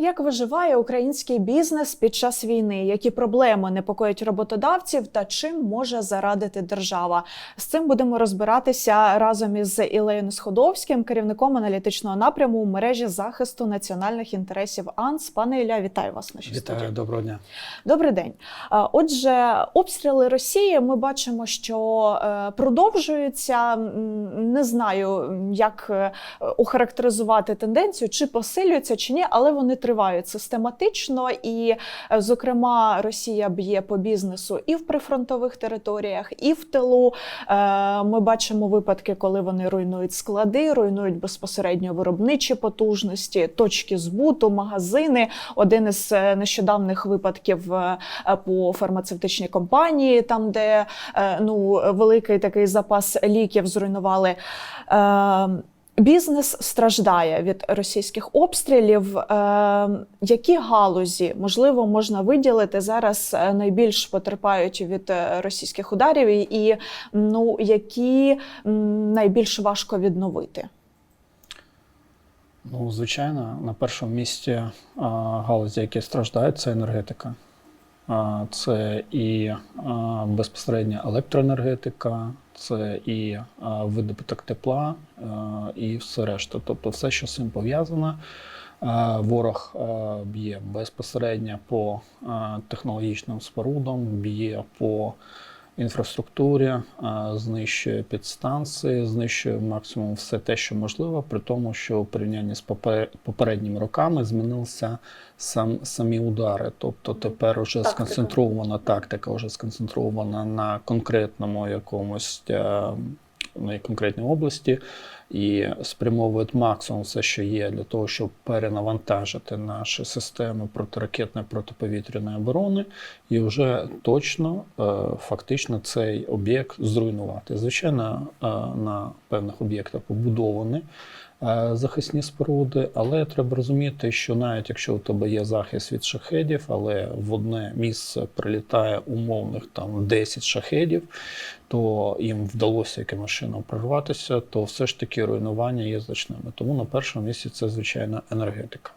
Як виживає український бізнес під час війни? Які проблеми непокоять роботодавців та чим може зарадити держава? З цим будемо розбиратися разом із Ілею Сходовським, керівником аналітичного напряму у мережі захисту національних інтересів АНС. Пане Ілля, вітаю вас на Вітаю, доброго дня. Добрий день. Отже, обстріли Росії ми бачимо, що е, продовжуються. Не знаю, як е, охарактеризувати тенденцію, чи посилюються, чи ні, але вони тривають систематично. І, е, зокрема, Росія б'є по бізнесу і в прифронтових територіях, і в тилу. Е, Ми бачимо випадки, коли вони руйнують склади, руйнують безпосередньо виробничі потужності, точки збуту, магазини. Один із е, нещодавних випадків по фармацевтичній компанії, там, де ну, великий такий запас ліків зруйнували. Бізнес страждає від російських обстрілів. Е, які галузі можливо можна виділити зараз е, найбільш потерпають від е, російських ударів, і ну які найбільш важко відновити? Ну, звичайно, на першому місці галузі, які страждають, це енергетика. Це і безпосередня електроенергетика, це і видобуток тепла, і все решта. Тобто все, що з цим пов'язано. Ворог б'є безпосередньо по технологічним спорудам, б'є по інфраструктурі, знищує підстанції, знищує максимум все те, що можливо, при тому, що у порівнянні з попе- попередніми роками змінилися сам, самі удари. Тобто тепер уже Тактика. сконцентрована тактика, вже сконцентрована на конкретному якомусь е, на конкретній області і спрямовують максимум все, що є, для того, щоб перенавантажити наші системи протиракетної протиповітряної оборони, і вже точно е, фактично цей об'єкт зруйнувати. Звичайно, е, на певних об'єктах побудовані е, захисні споруди, але треба розуміти, що навіть якщо у тебе є захист від шахедів, але в одне місце прилітає умовних там 10 шахедів, то їм вдалося якимось чином прорватися, то все ж таки руйнування є значними. Тому на першому місці це звичайно енергетика.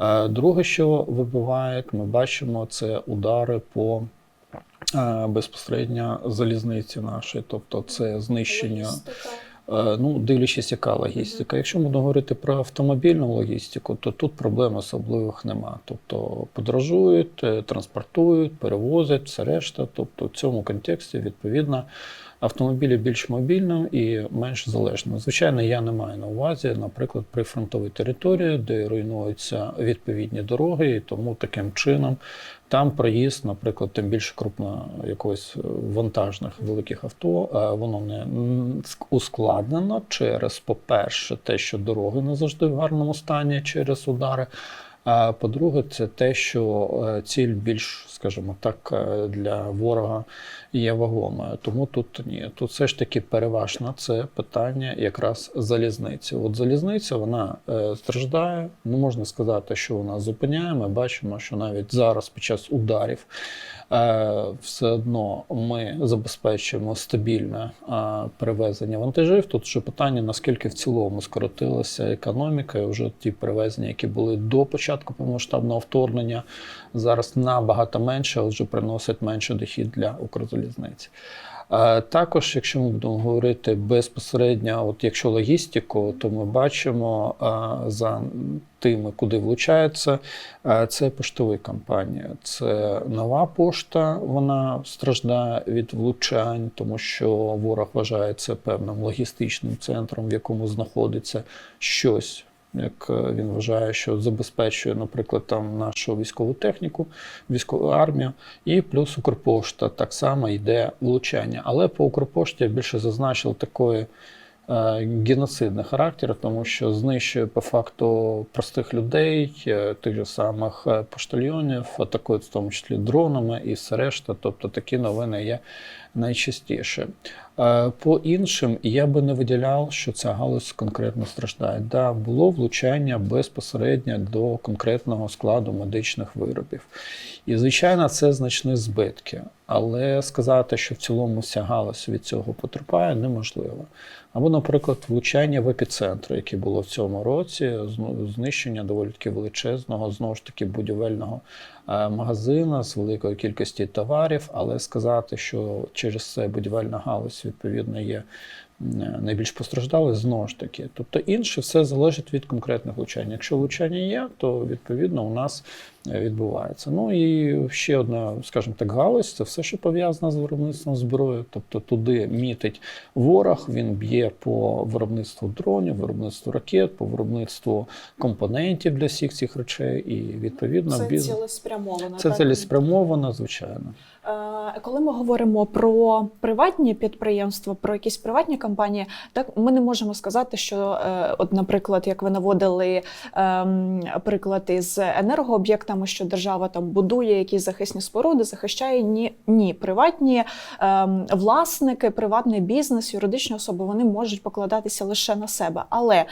Е, Друге, що вибиває, ми бачимо, це удари по е, безпосередньо залізниці нашої, тобто це знищення. Е, Ну, дивлячись, яка логістика. Якщо ми будемо говорити про автомобільну логістику, то тут проблем особливих нема. Тобто подорожують, е, транспортують, перевозять, все решта. Тобто, в цьому контексті відповідно автомобілі більш мобільні і менш залежні. Звичайно, я не маю на увазі, наприклад, при фронтовій території, де руйнуються відповідні дороги, і тому таким чином там проїзд, наприклад, тим більше крупно якогось е, вантажних великих авто, е, воно не ускладнено через, по-перше, те, що дороги не завжди в гарному стані через удари. А по-друге, це те, що е, ціль більш, скажімо так, для ворога є вагомою. Тому тут ні. Тут все ж таки переважно це питання якраз залізниці. От залізниця вона е, страждає. Не можна сказати, що вона зупиняє. Ми бачимо, що навіть зараз під час ударів е, все одно ми забезпечуємо стабільне перевезення вантажів. Тут вже питання, наскільки в цілому скоротилася економіка, і вже ті перевезення, які були до початку повномасштабного вторгнення, зараз набагато менше, але вже приносять менше дохід для Укрзалізниці. Е, Також, якщо ми будемо говорити безпосередньо, от якщо логістику, то ми бачимо за тими, куди влучається, це поштові компанії. Це нова пошта, вона страждає від влучань, тому що ворог вважає це певним логістичним центром, в якому знаходиться щось. Як е, він вважає, що забезпечує, наприклад, там нашу військову техніку, військову армію, і плюс Укрпошта так само йде влучання. Але по Укрпошті я більше зазначив такої геноцидний характер, тому що знищує по факту простих людей, е, тих же самих е, поштальйонів, атакують в тому числі дронами і все решта. Тобто такі новини є найчастіше. Е, По іншим я би не виділяв, що ця галузь конкретно страждає. Да, було влучання безпосередньо до конкретного складу медичних виробів. І, звичайно, це значні збитки. Але сказати, що в цілому вся галузь від цього потерпає, неможливо. Або, наприклад, влучання в епіцентр, яке було в цьому році, знищення доволі таки величезного, знову ж таки, будівельного е, магазина з великою кількістю товарів, але сказати, що через це будівельна галузь відповідно є найбільш постраждалою, знову ж таки. Тобто інше все залежить від конкретних влучань. Якщо влучання є, то відповідно у нас відбувається. Ну і ще одна, скажімо так, галузь це все, що пов'язано з виробництвом зброї. Тобто туди мітить ворог, він б'є по виробництву дронів, виробництву ракет, по виробництву компонентів для всіх цих речей. І відповідно Це бізнес. цілеспрямовано. Це так? цілеспрямовано, звичайно. Коли ми говоримо про приватні підприємства, про якісь приватні компанії, так ми не можемо сказати, що, е, от, наприклад, як ви наводили ем, приклад із енергооб'єктами, що держава там будує якісь захисні споруди, захищає ні, ні. Приватні ем, власники, приватний бізнес, юридичні особи вони можуть покладатися лише на себе. Але е,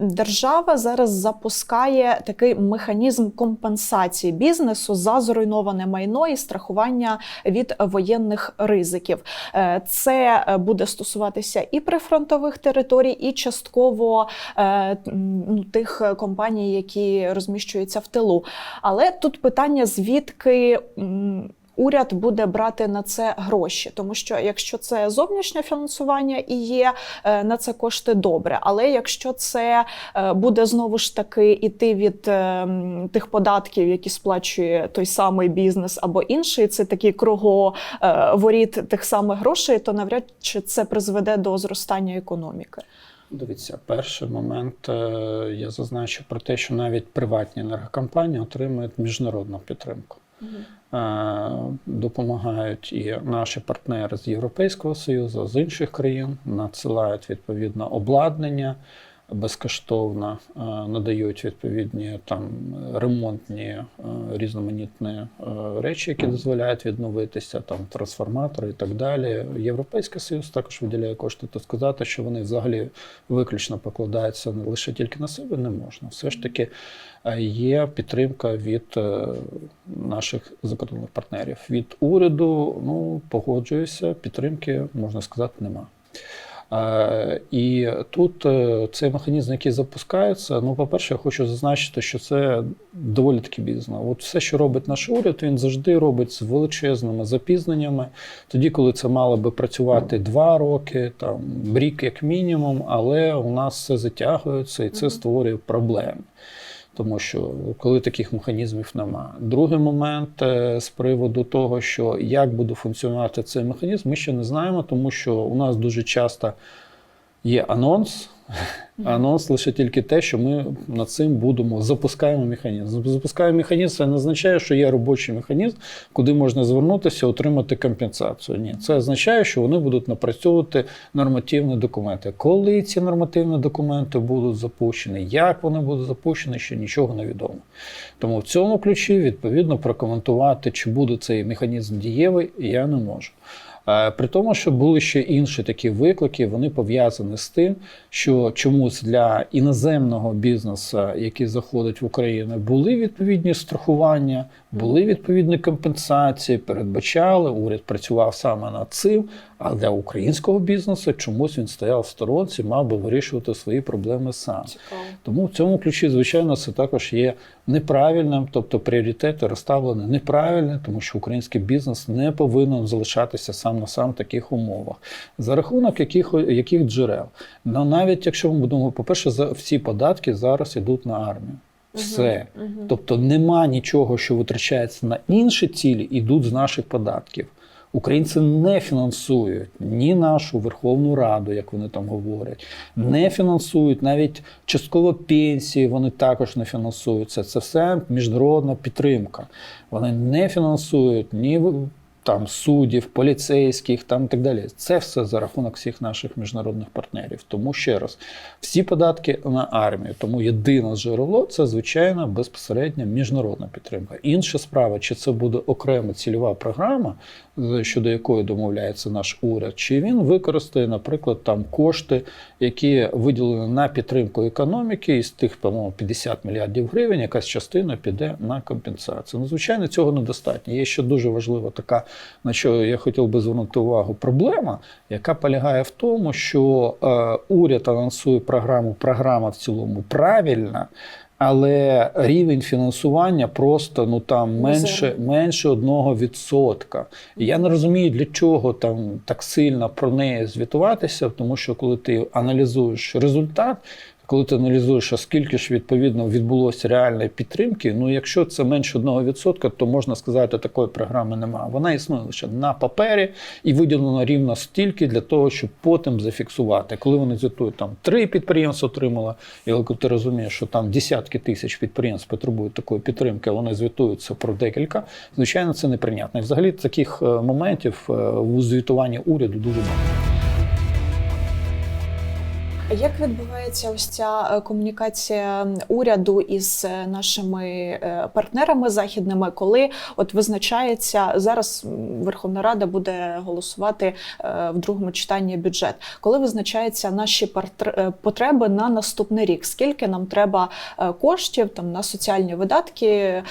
держава зараз запускає такий механізм компенсації бізнесу за зруйноване майно і страхування від воєнних ризиків. Е, Це е, буде стосуватися і прифронтових територій, і частково е, ну, тих компаній, які розміщуються в тилу. Але тут питання, звідки. Уряд буде брати на це гроші, тому що якщо це зовнішнє фінансування і є е, на це кошти добре. Але якщо це е, буде знову ж таки іти від е, тих податків, які сплачує той самий бізнес або інший, це такий круговоріт тих самих грошей, то навряд чи це призведе до зростання економіки. Дивіться, перший момент е, я зазначу про те, що навіть приватні енергокомпанії отримують міжнародну підтримку. Е, Допомагають і наші партнери з Європейського Союзу, з інших країн, надсилають відповідно обладнання безкоштовно, е, надають відповідні там ремонтні е, різноманітні е, речі, які дозволяють відновитися, там трансформатори і так далі. Європейський Союз також виділяє кошти. То сказати, що вони взагалі виключно покладаються не лише тільки на себе, не можна. Все ж таки є підтримка від наших закордонних партнерів. Від уряду, ну погоджуюся, підтримки можна сказати, нема. Е, І тут е, цей механізм, який запускається, ну, по-перше, я хочу зазначити, що це доволі таки бізнес. От все, що робить наш уряд, він завжди робить з величезними запізненнями. Тоді, коли це мало би працювати два роки, там рік як мінімум, але у нас все затягується і це створює проблеми. Тому що коли таких механізмів немає. Другий момент е, з приводу того, що як буде функціонувати цей механізм, ми ще не знаємо, тому що у нас дуже часто є анонс. Анонс лише тільки те, що ми над цим будемо запускаємо механізм. Запускаємо механізм, це не означає, що є робочий механізм, куди можна звернутися, отримати компенсацію. Ні, це означає, що вони будуть напрацьовувати нормативні документи. Коли ці нормативні документи будуть запущені, як вони будуть запущені, ще нічого не відомо. Тому в цьому ключі відповідно прокоментувати, чи буде цей механізм дієвий, я не можу. Е, При тому, що були ще інші такі виклики, вони пов'язані з тим, що чомусь для іноземного бізнесу, який заходить в Україну, були відповідні страхування, були відповідні компенсації, передбачали. Уряд працював саме над цим. А для українського бізнесу чомусь він стояв в сторонці, мав би вирішувати свої проблеми сам. Цікаво. Тому в цьому ключі, звичайно, це також є неправильним, тобто пріоритети розставлені неправильно, тому що український бізнес не повинен залишатися сам на сам в таких умовах. За рахунок яких, яких джерел? Ну, навіть якщо ми будемо, по-перше, за всі податки зараз йдуть на армію. Все. Мгм. Тобто нема нічого, що витрачається на інші цілі, ідуть з наших податків. Українці не фінансують ні нашу Верховну Раду, як вони там говорять, не фінансують навіть частково пенсії, вони також не фінансуються. Це все міжнародна підтримка. Вони не фінансують ні там суддів, поліцейських, там і так далі. Це все за рахунок всіх наших міжнародних партнерів. Тому ще раз, всі податки на армію. Тому єдине джерело це звичайно безпосередня міжнародна підтримка. Інша справа, чи це буде окрема цільова програма, щодо якої домовляється наш уряд, чи він використає, наприклад, там кошти, які виділені на підтримку економіки, і з тих, по-моєму, 50 мільярдів гривень, якась частина піде на компенсацію. Ну, звичайно, цього недостатньо. Є ще дуже важлива така, на що я хотів би звернути увагу, проблема, яка полягає в тому, що е, уряд анонсує програму, програма в цілому правильна. Але рівень фінансування просто ну там менше, менше одного відсотка. І я не розумію, для чого там так сильно про неї звітуватися, тому що коли ти аналізуєш результат, коли ти аналізуєш, а скільки ж відповідно відбулося реальної підтримки, ну якщо це менше одного відсотка, то можна сказати, такої програми немає. Вона існує лише на папері і виділено рівно стільки для того, щоб потім зафіксувати. Коли вони звітують там три підприємства отримало, і коли ти розумієш, що там десятки тисяч підприємств потребують такої підтримки, вони звітуються про декілька. Звичайно, це неприйнятно. І взагалі таких е, моментів е, у звітуванні уряду дуже багато. Як відбувається ось ця е, комунікація уряду із е, нашими е, партнерами західними, коли от визначається зараз Верховна Рада буде голосувати в другому читанні бюджет, коли визначаються наші потреби на наступний рік? Скільки нам треба коштів там на соціальні видатки?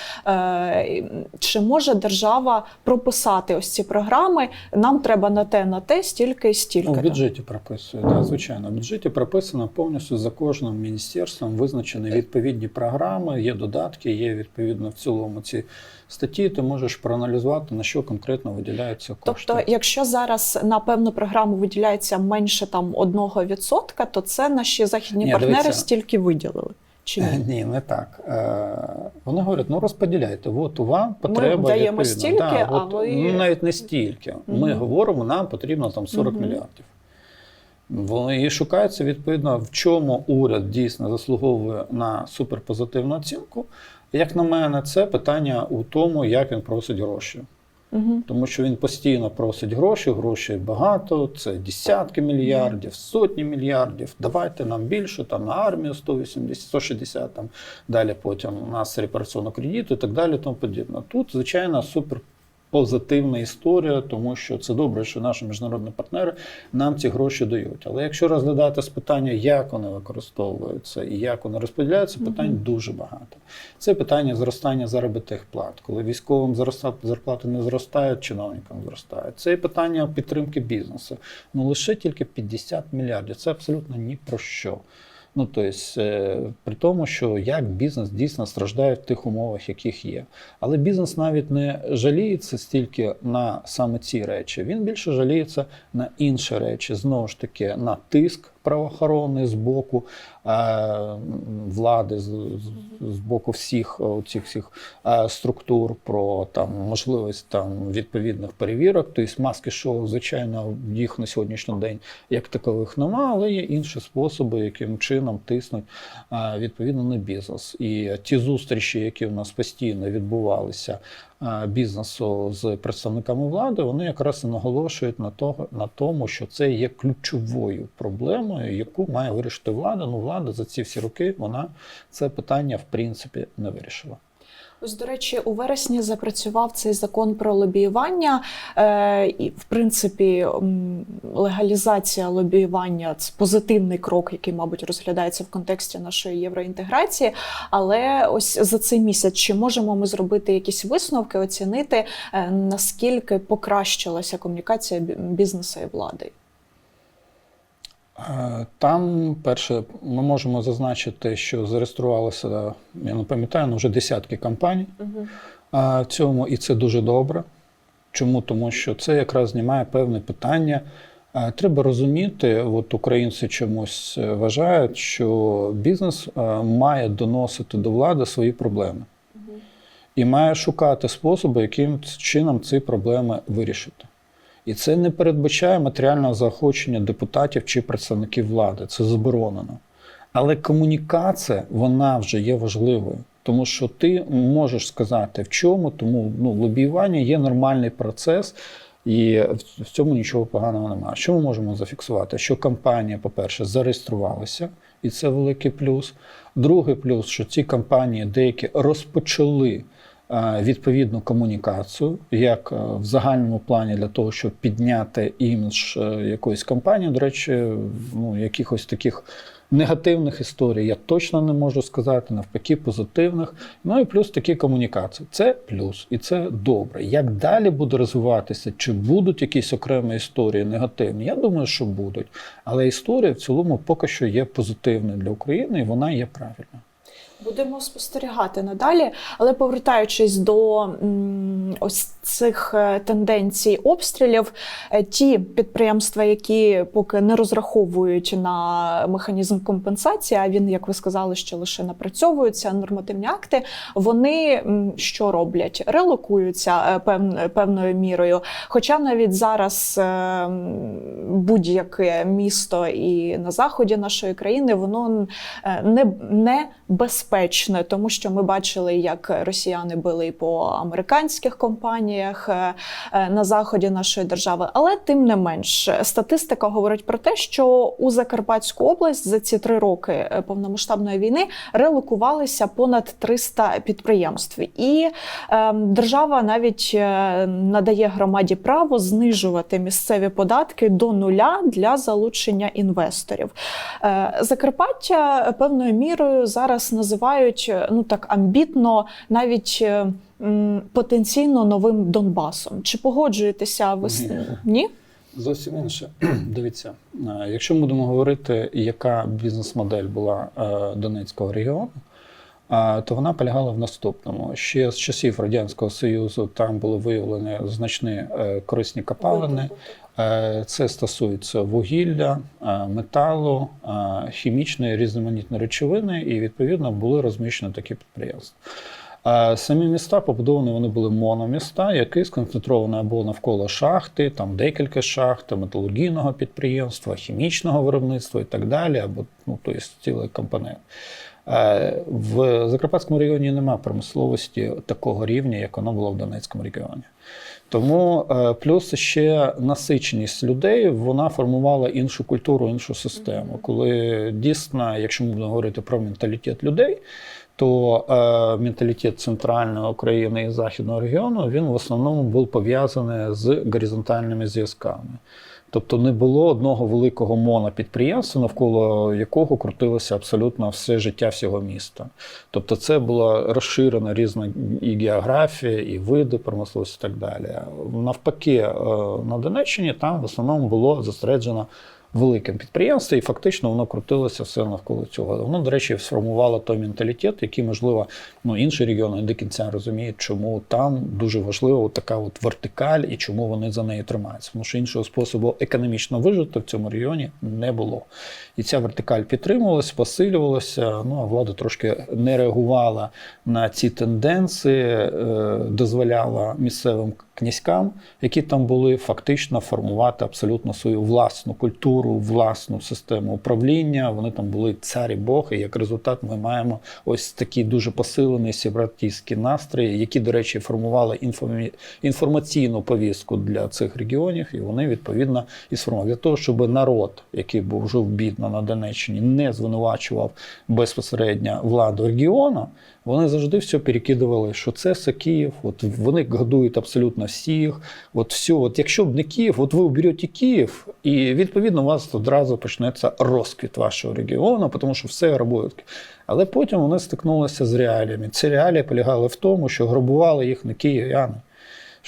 Чи може держава прописати ось ці програми? Нам треба на те, на те, стільки і стільки. Ну, в бюджеті прописує, да, звичайно. В бюджеті прописано повністю за кожним міністерством визначені відповідні програми, є додатки, є відповідно в цілому ці статті. Ти можеш проаналізувати, на що конкретно виділяються кошти. Тобто, якщо зараз на певну програму виділяється менше там одного відсотка, то це наші західні Ні, партнери дивіться. стільки виділили. Чи ні? Ні, не так. Е, Вони говорять, ну розподіляйте. От вам потреба. даємо відповідно. стільки, а от, ви- ну, навіть не стільки. Ми Мгм. говоримо, нам потрібно там 40 Мгм. мільярдів. Вони і шукається відповідно, в чому уряд дійсно заслуговує на суперпозитивну оцінку. Як на мене, це питання у тому, як він просить гроші. Угу. Тому що він постійно просить гроші, грошей багато, це десятки мільярдів, сотні мільярдів. Давайте нам більше, там на армію 180, 160, там далі потім у нас репараційну кредиту і так далі. Тому подібне. Тут, звичайно, супер. Позитивна історія, тому що це добре, що наші міжнародні партнери нам ці гроші дають. Але якщо розглядати з питання, як вони використовуються і як вони розподіляються, питань дуже багато. Це питання зростання заробітних плат. Коли військовим зарплати не зростають, чиновникам зростають. Це питання підтримки бізнесу. Ну лише тільки 50 мільярдів. Це абсолютно ні про що. Ну, тобто, при тому, що як бізнес дійсно страждає в тих умовах, яких є. Але бізнес навіть не жаліється стільки на саме ці речі. Він більше жаліється на інші речі. Знову ж таки, на тиск правоохоронний з боку е, влади, з, боку всіх е, цих всіх е, структур про там можливість там відповідних перевірок. Тобто маски шоу, звичайно, їх на сьогоднішній день як такових нема, але є інші способи, яким чином тиснуть відповідно на бізнес. І ті зустрічі, які в нас постійно відбувалися бізнесу з представниками влади, вони якраз і наголошують на того на тому, що це є ключовою проблемою, яку має вирішити влада. Ну, влада за ці всі роки вона це питання в принципі не вирішила. Ось, до речі, у вересні запрацював цей закон про лобіювання. Е, і, в принципі, легалізація лобіювання це позитивний крок, який, мабуть, розглядається в контексті нашої євроінтеграції. Але ось за цей місяць чи можемо ми зробити якісь висновки, оцінити, е, наскільки покращилася комунікація бізнесу і влади? Е, Там, перше, ми можемо зазначити, що зареєструвалося, я не пам'ятаю, ну, вже десятки компаній Угу. а, в цьому, і це дуже добре. Чому? Тому що це якраз знімає певне питання. Треба розуміти, от українці чомусь е, вважають, що бізнес е, має доносити до влади свої проблеми і має шукати способи, яким чином ці проблеми вирішити. І це не передбачає матеріального заохочення депутатів чи представників влади. Це заборонено. Але комунікація вона вже є важливою. Тому що ти можеш сказати в чому, тому ну, лобіювання є нормальний процес. І в- цьому нічого поганого немає. Що ми можемо зафіксувати? Що компанія, по-перше, зареєструвалася, і це великий плюс. Другий плюс, що ці компанії деякі розпочали відповідну комунікацію, як е, в загальному плані для того, щоб підняти імідж е, якоїсь компанії. До речі, ну, якихось таких негативних історій я точно не можу сказати, навпаки, позитивних. Ну і плюс такі комунікації. Це плюс, і це добре. Як далі буде розвиватися, чи будуть якісь окремі історії негативні? Я думаю, що будуть. Але історія в цілому поки що є позитивною для України, і вона є правильною. Будемо спостерігати надалі, але повертаючись до ось цих е, тенденцій обстрілів, е, ті підприємства, які поки не розраховують на механізм компенсації, а він, як ви сказали, що лише напрацьовуються нормативні акти, вони що роблять? Релокуються е, пев- певною мірою. Хоча навіть зараз будь-яке місто і на заході нашої країни воно не, не безпечне, тому що ми бачили, як росіяни били по американських компаніях е, е, на заході нашої держави. Але тим не менш, статистика говорить про те, що у Закарпатську область за ці три роки е, повномасштабної війни релокувалися понад 300 підприємств, і е, держава навіть надає громаді право знижувати місцеві податки до нуля для залучення інвесторів. Закарпаття певною мірою зараз називають е, ну так амбітно, навіть е, м, потенційно новим Донбасом. Чи погоджуєтеся ви з Ні. ні? Зовсім інше. Дивіться, е, якщо ми будемо говорити, яка бізнес-модель була Донецького регіону, то вона полягала в наступному. Ще з часів Радянського Союзу там були виявлені значні корисні копалини. Е, Це стосується вугілля, е, металу, е, хімічної різноманітної речовини, і відповідно були розміщені такі підприємства. Самі міста побудовані вони були мономіста, які сконцентровані або навколо шахти, там декілька шахт, металургійного підприємства, хімічного виробництва і так далі, або ну, тобто цілий компонент. В Закарпатському регіоні немає промисловості такого рівня, як воно було в Донецькому регіоні. Тому е, плюс ще насиченість людей вона формувала іншу культуру, іншу систему. Коли дійсно, якщо ми будемо говорити про менталітет людей, то е, менталітет центральної України і західного регіону він в основному був пов'язаний з горизонтальними зв'язками. Тобто не було одного великого монопідприємства, навколо якого крутилося абсолютно все життя всього міста. Тобто це була розширена різна і географія, і види промисловості, і так далі. Навпаки, е, на Донеччині там в основному було зосереджено велике підприємство, і фактично воно крутилося все навколо цього. Воно, до речі, сформувало той менталітет, який, можливо, ну, інші регіони до кінця розуміють, чому там дуже важлива така от вертикаль і чому вони за неї тримаються. Тому що іншого способу економічно вижити в цьому регіоні не було. І ця вертикаль підтримувалася, посилювалася. Ну а влада трошки не реагувала на ці тенденції, е, дозволяла місцевим князькам, які там були, фактично формувати абсолютно свою власну культуру, власну систему управління. Вони там були царі Бог, і як результат ми маємо ось такі дуже посилені сепаратистські настрої, які, до речі, формували інформаційну повістку для цих регіонів, і вони відповідно і сформували для того, щоб народ, який був жив бідно на Донеччині, не звинувачував безпосередньо владу регіону. Вони завжди все перекидували, що це все Київ, от вони годують абсолютно всіх. От все, от якщо б не Київ, от ви оберете Київ, і відповідно у вас одразу почнеться розквіт вашого регіону, тому що все грабують. Але потім вони стикнулися з реаліями. Ці реалії полягали в тому, що грабували їх не київ'яни.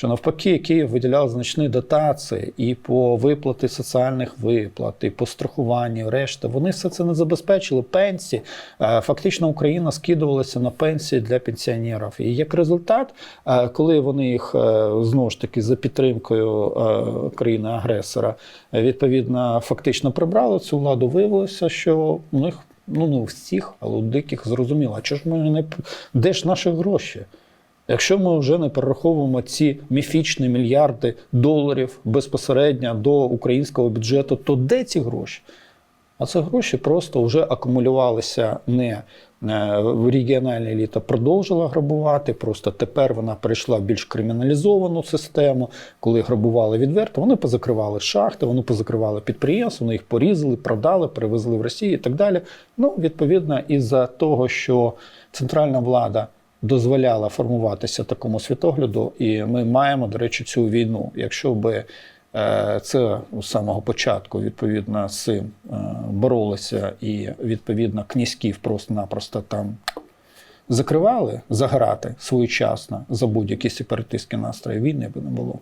Що навпаки, Київ виділяв значні дотації і по виплати соціальних виплат, і по страхуванню, решта. Вони все це не забезпечили. Пенсії. Е, Фактично Україна скидувалася на пенсії для пенсіонерів. І як результат, е, коли вони їх е, знову ж таки за підтримкою країни-агресора відповідно фактично прибрали цю владу, виявилося, що у них ну не у всіх, але у диких зрозуміло, а чого ж ми не де ж наші гроші? Якщо ми вже не перераховуємо ці міфічні мільярди доларів безпосередньо до українського бюджету, то де ці гроші? А це гроші просто вже акумулювалися не Е, Регіональна еліта продовжила грабувати. Просто тепер вона перейшла в більш криміналізовану систему. Коли грабували відверто, вони позакривали шахти, вони позакривали підприємства, вони їх порізали, продали, перевезли в Росію і так далі. Ну, відповідно, із-за того, що центральна влада дозволяла формуватися такому світогляду, і ми маємо, до речі, цю війну. Якщо би е, це з самого початку відповідно з цим е, боролися, і відповідно князьків просто-напросто там закривали заграти своєчасно за будь-які сепаратистські настрої, війни би не було.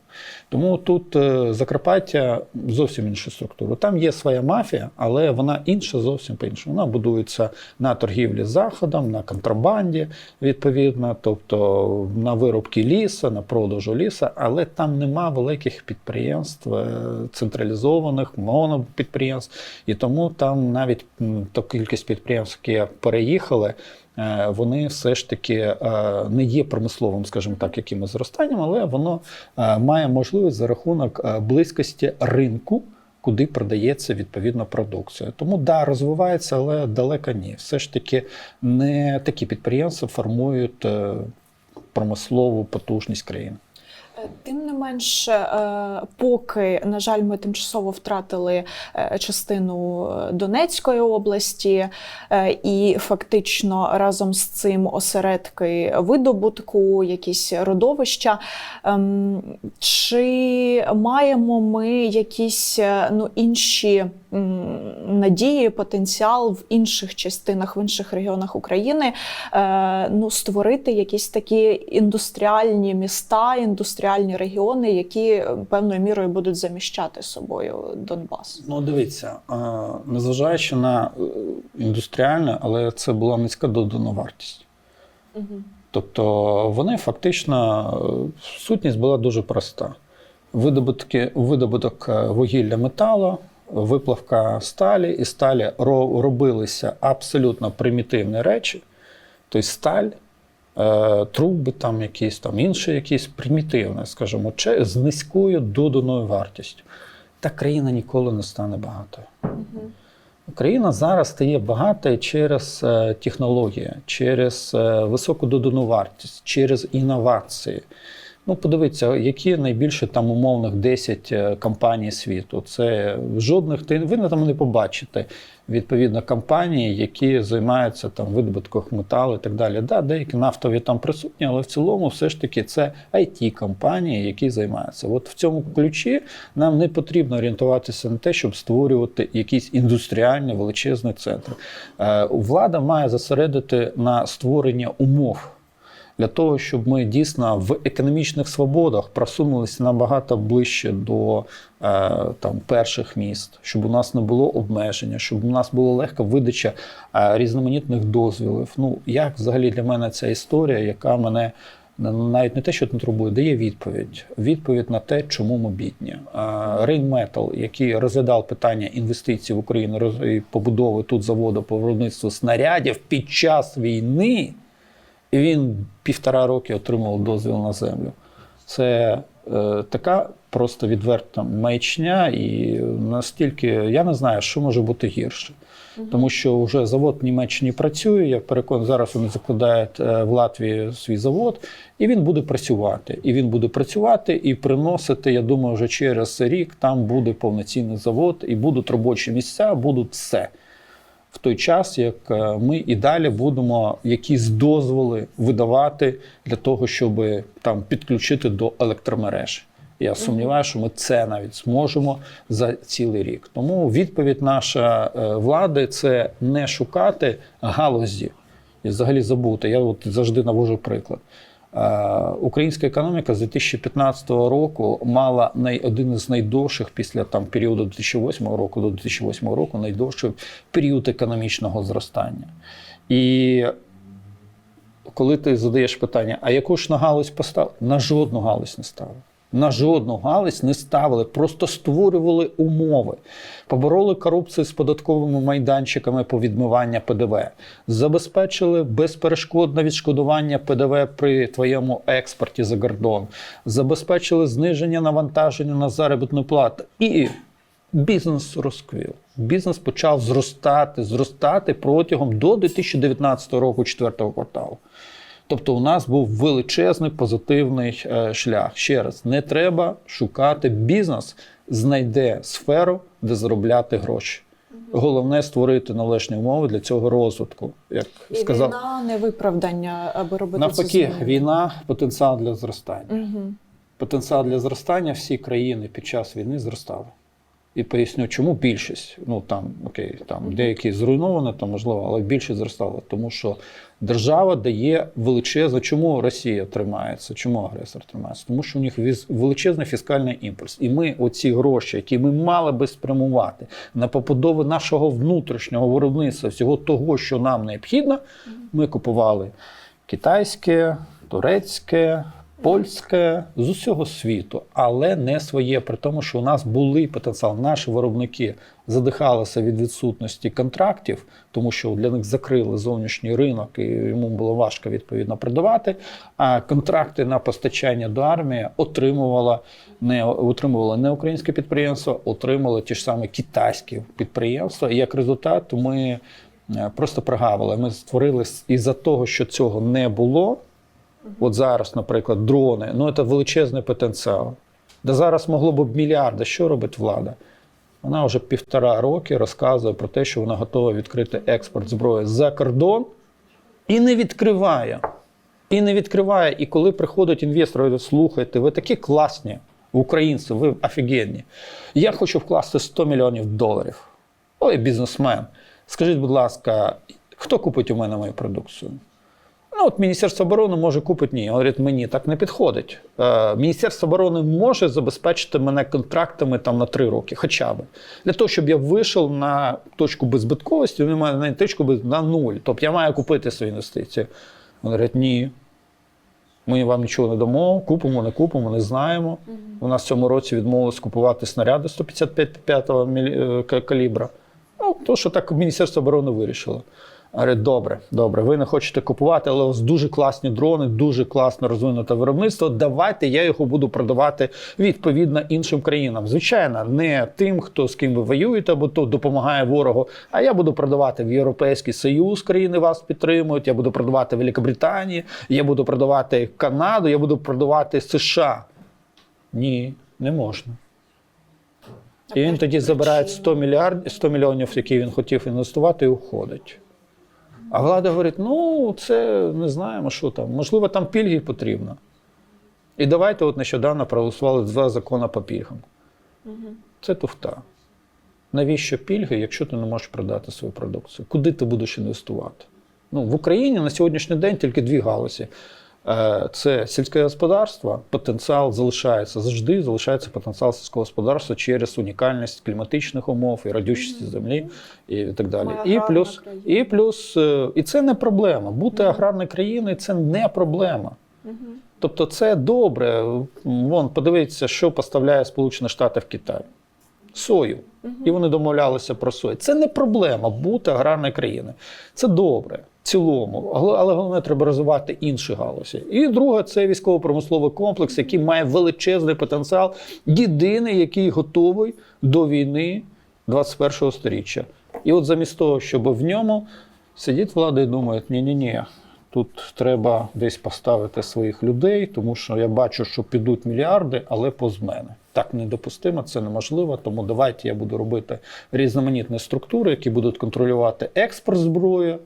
Тому тут е, Закарпаття зовсім інша структура. Там є своя мафія, але вона інша зовсім по-іншому. Вона будується на торгівлі з заходом, на контрабанді, відповідно, тобто на виробки ліса, на продажу ліса, але там нема великих підприємств, е, централізованих, монопідприємств. І тому там навіть та кількість підприємств, які переїхали, вони все ж таки е, не є промисловим, скажімо так, якимось зростанням, але воно е, має можливість за рахунок е, близькості ринку. Куди продається відповідна продукція. Тому да, розвивається, але далеко ні. Все ж таки не такі підприємства формують е, промислову потужність країни. Е, Тим не менш, е, поки, на жаль, ми тимчасово втратили е, частину Донецької області, і фактично разом з цим осередки видобутку, якісь родовища. Ем, Чи маємо ми якісь ну, інші надії, потенціал в інших частинах, в інших регіонах України е, ну, створити якісь такі індустріальні міста, індустріальні регіони, які певною мірою будуть заміщати собою Донбас. Ну, дивіться, незважаючи на е, індустріальне, але це була низька додана вартість. Угу. Тобто вони фактично е, сутність була дуже проста: видобутки, видобуток вугілля металу, виплавка сталі, і сталі робилися абсолютно примітивні речі, тобто сталь. е, Труби, там якісь там інші, якісь примітивне, скажімо, з низькою доданою вартістю. Та країна ніколи не стане багатою. Україна зараз стає багатою через е, технології, через е, високу додану вартість, через інновації. Ну, подивіться, які найбільше там умовних 10 е, компаній світу. Це жодних ви там не побачите відповідно компанії, які займаються там видобутком металу і так далі. Да, деякі нафтові там присутні, але в цілому все ж таки це it компанії, які займаються. От в цьому ключі нам не потрібно орієнтуватися на те, щоб створювати якісь індустріальні величезні центри. Е, Влада має зосередити на створення умов для того, щоб ми дійсно в економічних свободах просунулися набагато ближче до е, там перших міст, щоб у нас не було обмеження, щоб у нас була легка видача е, різноманітних дозвілів. Ну як взагалі для мене ця історія, яка мене навіть не те, що не турбує, дає відповідь. Відповідь на те, чому ми бідні. Рейнметал, який розглядав питання інвестицій в Україну і побудови тут заводу по виробництву снарядів під час війни. І він півтора роки отримував дозвіл на землю. Це е, така просто відверта маячня, і настільки я не знаю, що може бути гірше. Тому що вже завод в Німеччині працює. Я переконаний, зараз вони закладають е, в Латвії свій завод, і він буде працювати. І він буде працювати і приносити. Я думаю, вже через рік там буде повноцінний завод, і будуть робочі місця, будуть все в той час, як е, ми і далі будемо якісь дозволи видавати для того, щоб там підключити до електромереж. Я сумніваюся, що ми це навіть зможемо за цілий рік. Тому відповідь наша е, влади це не шукати галузі і взагалі забути. Я от завжди навожу приклад. Е, Українська економіка з 2015 року мала най, один із найдовших після там періоду 2008 року до 2008 року найдовший період економічного зростання. І коли ти задаєш питання, а яку ж на галузь поставили? На жодну галузь не ставили. На жодну галузь не ставили, просто створювали умови, побороли корупцію з податковими майданчиками по відмивання ПДВ, забезпечили безперешкодне відшкодування ПДВ при твоєму експорті за кордон, забезпечили зниження навантаження на заробітну плату і Бізнес розквів. Бізнес почав зростати, зростати протягом до 2019 року, четвертого кварталу. Тобто, у нас був величезний позитивний е, шлях. Ще раз, не треба шукати бізнес, знайде сферу, де заробляти гроші. Головне створити належні умови для цього розвитку. Як І сказав війна не виправдання, аби робити навпаки, війна потенціал для зростання. Угу. Потенціал для зростання всі країни під час війни зростали. І поясню, чому більшість. Ну там окей, там деякі зруйновані, там можливо, але більшість зростала. Тому що держава дає величезне. Чому Росія тримається? Чому агресор тримається? Тому що у них величезний фіскальний імпульс. І ми оці гроші, які ми мали би спрямувати на побудову нашого внутрішнього виробництва, всього того, що нам необхідно, ми купували китайське, турецьке. Польське з усього світу, але не своє, при тому, що у нас були потенціал. Наші виробники задихалися від відсутності контрактів, тому що для них закрили зовнішній ринок, і йому було важко відповідно продавати. А контракти на постачання до армії отримувала не отримувало не українське підприємство, отримали ті ж самі китайські підприємства. І як результат, ми е, просто прогавили. Ми створили з- із-за того, що цього не було. От зараз, наприклад, дрони, ну це величезний потенціал. Да зараз могло б мільярди. Що робить влада? Вона вже півтора роки розказує про те, що вона готова відкрити експорт зброї за кордон і не відкриває. І не відкриває. І коли приходять інвестори, говорять, слухайте, ви такі класні, українці, ви офігенні. Я хочу вкласти 100 мільйонів доларів. Ой, бізнесмен. Скажіть, будь ласка, хто купить у мене мою продукцію? Ну, от Міністерство оборони може купити ні. Говорить, мені так не підходить. Е, Міністерство оборони може забезпечити мене контрактами там на три роки, хоча б. Для того, щоб я вийшов на точку беззбитковості, він має на точку без, на нуль. Тобто я маю купити свої інвестиції. Вони говорять, ні. Ми вам нічого не дамо, купимо, не купимо, не знаємо. У нас в цьому році відмовилось купувати снаряди 155 мілі- е, калібра. Ну, то, що так Міністерство оборони вирішило. Говорить, добре, добре, ви не хочете купувати, але у вас дуже класні дрони, дуже класно розвинуте виробництво. Давайте я його буду продавати відповідно іншим країнам. Звичайно, не тим, хто з ким ви воюєте, або то допомагає ворогу. А я буду продавати в Європейський Союз, країни вас підтримують. Я буду продавати Великобританії, я буду продавати Канаду, я буду продавати США. Ні, не можна. І він тоді забирає 100 мільярдів 100 мільйонів, які він хотів інвестувати, і уходить. А влада говорить: ну, це не знаємо, що там. Можливо, там пільги потрібно. І давайте от нещодавно проголосували два закони по пільгам. Це туфта. Навіщо пільги, якщо ти не можеш продати свою продукцію? Куди ти будеш інвестувати? Ну, в Україні на сьогоднішній день тільки дві галузі. Е, Це сільське господарство, потенціал залишається завжди, залишається потенціал сільського господарства через унікальність кліматичних умов і радючості землі і так далі. І плюс, і плюс, е, і це не проблема. Бути аграрною країною це не проблема. Тобто це добре. Вон, подивіться, що поставляє Сполучені Штати в Китай. Сою. І вони домовлялися про сою. Це не проблема бути аграрною країною. Це добре цілому. Але головне треба розвивати інші галузі. І друге, це військово-промисловий комплекс, який має величезний потенціал, єдиний, який готовий до війни 21-го сторіччя. І от замість того, щоб в ньому сидить влада і думає, ні-ні-ні, тут треба десь поставити своїх людей, тому що я бачу, що підуть мільярди, але поз мене. Так недопустимо, це неможливо. Тому давайте я буду робити різноманітні структури, які будуть контролювати експорт зброї,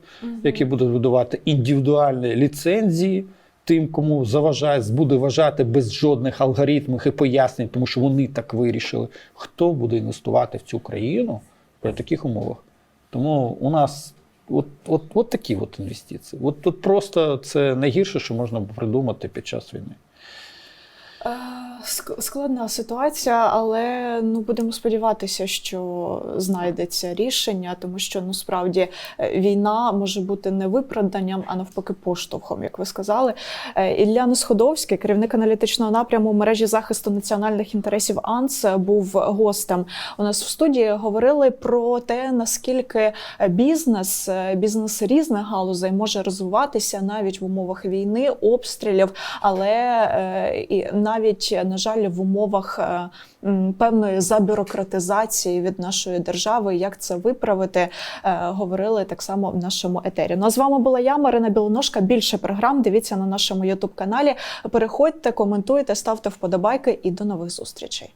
які будуть видавати індивідуальні ліцензії. Тим, кому заважає, буде вважати без жодних алгоритмів і пояснень, тому що вони так вирішили, хто буде інвестувати в цю країну при таких умовах. Тому у нас от, от, от такі от інвестиції. От тут просто це найгірше, що можна придумати під час війни. Складна ситуація, але ну будемо сподіватися, що знайдеться рішення, тому що ну справді е, війна може бути не виправданням, а навпаки, поштовхом, як ви сказали. Е, Ілля Несходовський, керівник аналітичного напряму мережі захисту національних інтересів АНС, був гостем. У нас в студії говорили про те, наскільки бізнес, е, бізнес різних галузей може розвиватися навіть в умовах війни, обстрілів, але і навіть на жаль, в умовах е, певної забюрократизації від нашої держави. Як це виправити? е, Говорили так само в нашому етері. Ну а з вами була я, Марина Білоножка. Більше програм дивіться на нашому Ютуб каналі. Переходьте, коментуйте, ставте вподобайки і до нових зустрічей.